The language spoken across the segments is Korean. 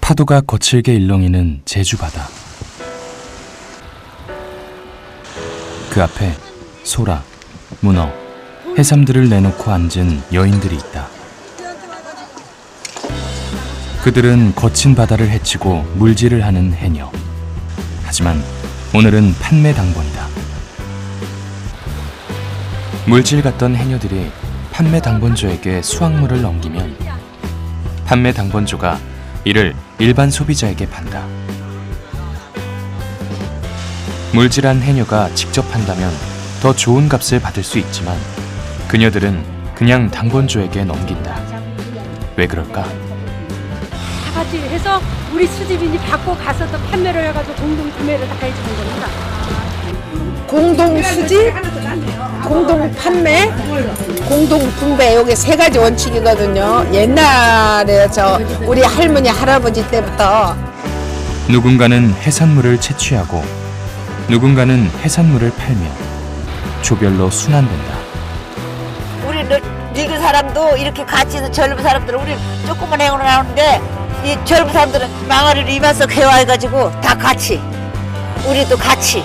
파도가 거칠게 일렁이는 제주 바다. 그 앞에 소라, 문어, 해삼들을 내놓고 앉은 여인들이 있다. 그들은 거친 바다를 헤치고 물질을 하는 해녀. 하지만 오늘은 판매 당번이다. 물질 같던 해녀들이 판매 당번조에게 수확물을 넘기면 판매 당번조가 이를 일반 소비자에게 판다. 물질한 해녀가 직접 판다면 더 좋은 값을 받을 수 있지만 그녀들은 그냥 당번조에게 넘긴다. 왜 그럴까? 다 같이 해서 우리 수집인이 받고 가서 또 판매를 해가지고 공동 구매를 다 해주는 겁니다. 공동 수집, 공동 판매, 공동 분배 여기 세 가지 원칙이거든요. 옛날에 저 우리 할머니 할아버지 때부터 누군가는 해산물을 채취하고 누군가는 해산물을 팔며 조별로 순환된다. 우리 늙- 늙은 사람도 이렇게 같이 있는 젊은 사람들은 우리 조그만 행으로 나오는데 이 젊은 사람들은 망아리를 이만서 개화해가지고 다 같이 우리도 같이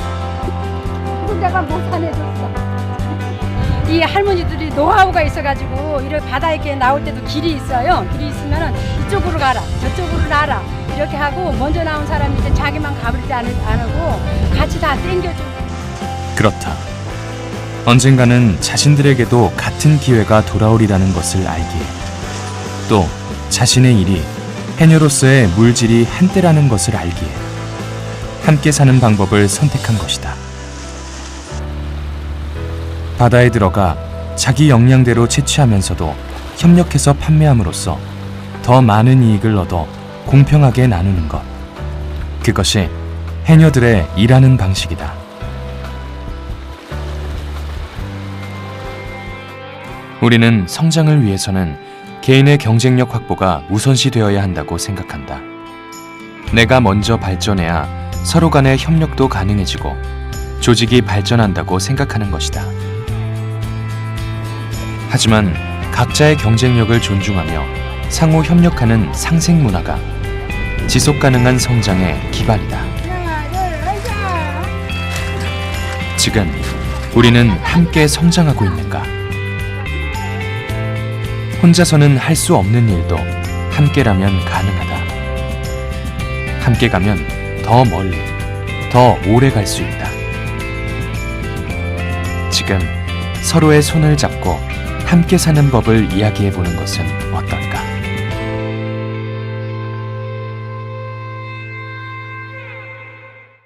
혼자가 못 사내줬어. 이 할머니들이 노하우가 있어가지고 이렇게 바다 이렇게 나올 때도 길이 있어요. 길이 있으면은 이쪽으로 가라, 저쪽으로 나라 이렇게 하고 먼저 나온 사람이 이제 자기만 가버리지 않- 안 하고 같이 다 땡겨주고. 그렇다. 언젠가는 자신들에게도 같은 기회가 돌아오리라는 것을 알기에 또 자신의 일이 해녀로서의 물질이 한때라는 것을 알기에 함께 사는 방법을 선택한 것이다. 바다에 들어가 자기 역량대로 채취하면서도 협력해서 판매함으로써 더 많은 이익을 얻어 공평하게 나누는 것. 그것이 해녀들의 일하는 방식이다. 우리는 성장을 위해서는 개인의 경쟁력 확보가 우선시 되어야 한다고 생각한다. 내가 먼저 발전해야 서로 간의 협력도 가능해지고 조직이 발전한다고 생각하는 것이다. 하지만 각자의 경쟁력을 존중하며 상호 협력하는 상생 문화가 지속 가능한 성장의 기반이다. 지금 우리는 함께 성장하고 있는가? 혼자서는 할 수 없는 일도 함께라면 가능하다. 함께 가면 더 멀리, 더 오래 갈 수 있다. 지금 서로의 손을 잡고 함께 사는 법을 이야기해 보는 것은 어떨까?